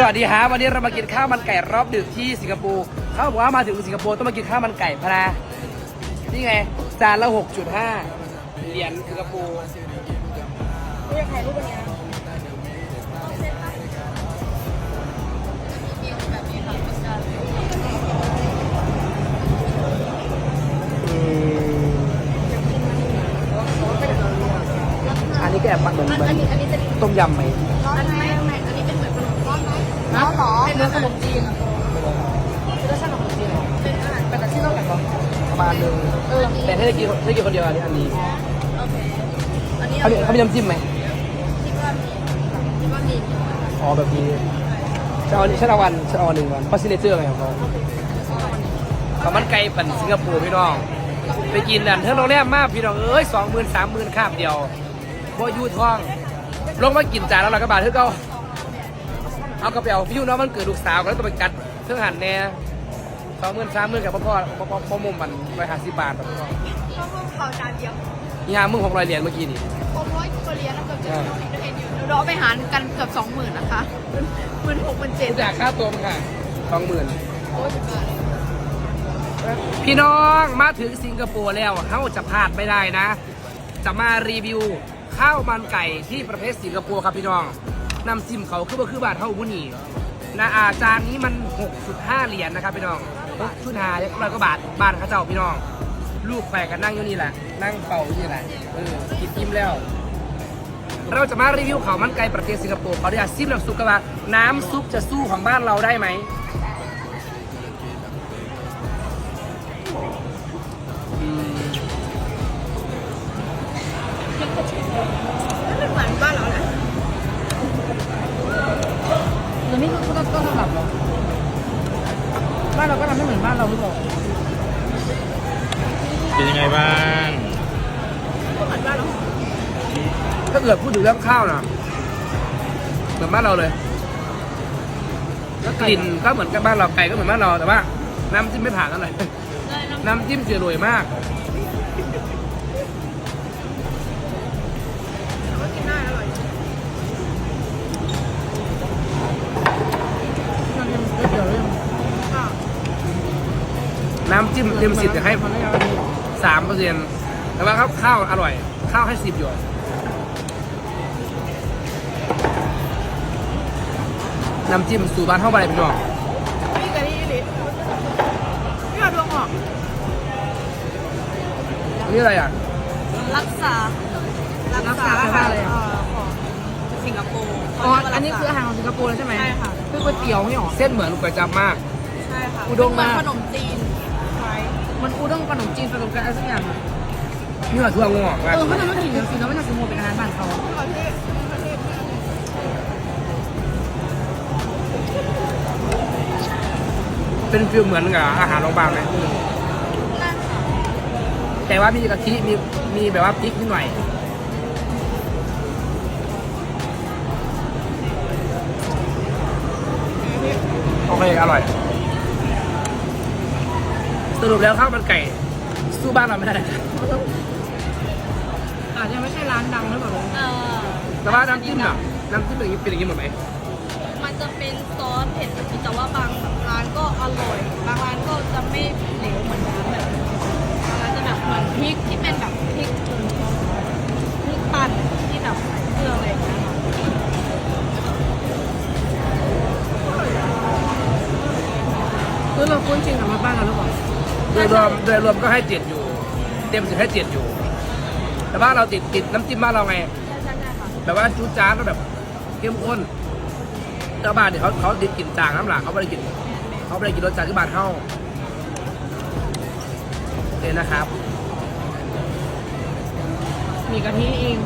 สวัสดีครับวันนี้เรามากินข้าวมันไก่รอบดึกที่สิงคโปร์เขาบอกว่ามาถึงสิงคโปร์ต้องมากินข้าวมันไก่พะนะนี่ไงจานละ6.5เหรียญสิงคโปร์เรียกใครรูปอันเนี้ยอันนี้ก็แอบปักเหมือนเหมือนอันนี้อันนี้จะต้มยำไหม อนไหรอเป็นเนื้อขนมจีนเป็นรสชาติขนมจีนเหรอเป็นอาหารเป็นแต่ที่นอกจากเหรอประมาณนึงเออแต่ถ้าได้กินถ้าได้กินคนเดียวอันนี้อันนี้โอเคอันนี้เขามีเขามีน้ำจิ้มไหมคิดว่ามีคิดว่ามีอ๋อแบบนี้ฉันเอาฉันเอาวันฉันเอาอันหนึ่งวันเพราะซิเนเจอร์ไงของเขาขามันไก่ปั่นสิงคโปร์พี่น้อง ไปกินนั่นเท่าโรงแรมมากพี่น้องเอ้ยสองหมื่นสามหมื่นคาบเดียวบ่อยูท้อง ลงมากินจานแล้วเราก็บาทเท่าเก่า เอากระเป๋าพี่ยูเน้องมันเกิดลูกสาวก็แล้วต้องไปกัดเท่าหันแน่สองหมื่นสามหมื่นกับพ่อพ่อพ่อพ่อพ่อมุมมันร้อยห้าสิบบาทแบบพ่อข้าวโพดเผาจานเดียวนี่ฮะมึงหกร้อยเหรียญเมื่อกี้นี่ผมร้อยกว่าเหรียญแล้วเกือบจะเห็นอยู่เราไปหารกันเกือบสองหมื่นนะคะหมื่นหกหมื่นเจ็ดจากค่าตัวมันค่ะสองหมื่นโอ้ยสุดยอดพี่น้องมาถึงสิงคโปร์แล้วเขาจะพลาดไม่ได้นะ จะมารีวิวข้าวมันไก่ที่ประเทศสิงคโปร์ครับพี่น้อง น้ำจิ้มเขาคือว่าคือบาทเท่าบุนี่นะอาจานนี้มัน 6.5 เหรียญนะครับพี่น้อง6.5เรียกร้อยกว่าบาทบ้านข้าเจ้าพี่น้อง ลูกแฝดกันนั่งอยู่นี่แหละ นั่งเป่าอยู่นี่แหละเออกินอิ่มแล้ว เราจะมารีวิวเขามันไก่ประเทศสิงคโปร์เขาเรียกซิมน้ำซุปกันว่าน้ำซุปจะสู้ของบ้านเราได้ไหม เป็นยังไงบ้างก็เหมือนบ้านเราถ้าเกิดพูดถึงเรื่องข้าวนะเหมือนบ้านเราเลยกลิ่นก็เหมือนกับบ้านเราไก่ก็เหมือนบ้านเราแต่ว่า น้ำจิ้มไม่ผ่านเท่าไหร่เลยน้น้ำจิ้มจะรวยมากำก็กินได้อร่อยมันยังก๋วยเตี๋ยวเรื่องก็น้ำจิ้มเต็มสิบจะให้มันไม่เอา สามเปอร์เซ็นต์แต่ว่าข้าวข้าวอร่อย ข้าวให้สิบอยู่น้ำจิ้มสูตรบ้านเท่าไหร่พี่น้องพี่กะทิอีหลิพี่เอาดวงออกอันนี่อะไรอะ รักษา รักษาอาหารเอ่อของสิงคโปร์อ๋ออันนี้คืออาหารของสิงคโปร์เลยใช่ไหมใช่ค่ะ คือก๋วยเตี๋ยวไม่หรอ เส้นเหมือนก๋วยจั๊บมาก ใช่ค่ะ อุด้งมากเป็นเหอนขนมจีนไว้ มันอูด้งขนมจีนผสมกันอะไรสักอย่างเนื้อทั่วงอกมากเออไม่ทำให้ถึงจริงๆแล้วไม่ทำสมมติเป็นอาหารบ้านเขาก่อนที่เป็นฟิลเหมือนกับอาหารโรงพยาบาลไหมนั่นค่ะแต่ว่ามีกะทิมีมีแบบว่าพริกนิดหน่อย โอเค อร่อย สรุปแล้วข้าวมันไก่ สู้บ้านเราไม่ได้อาจจะไม่ใช่ร้านดังหรือเปล่าเอ่อแต่ว่าน้ำจิ้มอะน้ำจิ้มเป็นอย่างนี้เป็นอย่างนี้หมดไหมมันจะเป็นซอสเผ็ดแบบนี้แต่ว่าบางร้านก็อร่อย บางร้านก็จะไม่เหลวเหมือนร้านแบบนี้บางร้านจะแบบเหมือนพริกที่เป็นแบบพริกพริกปั่นที่แบบใส่เครื่องอะไรอย่างเงี้ยค่ะคือเราคุ้นชินกับบ้านเราหรือเปล่าโดยรวมโดยรวมก็ให้เจ็ดอยู่ เต็มสิบให้เจ็ดอยู่ แต่ว่าเราติดติดน้ำจิ้มบ้านเราไงแบบว่าจูจ้าก็แบบเข้มข้นเจ้าบ้านเนี่ยเขาเขาติดกลิ่นจางน้ำหลังเขาไม่ได้กินเขาไม่ได้กินรสจัดที่บ้านเขาเลยนะครับ มีกะทิเอง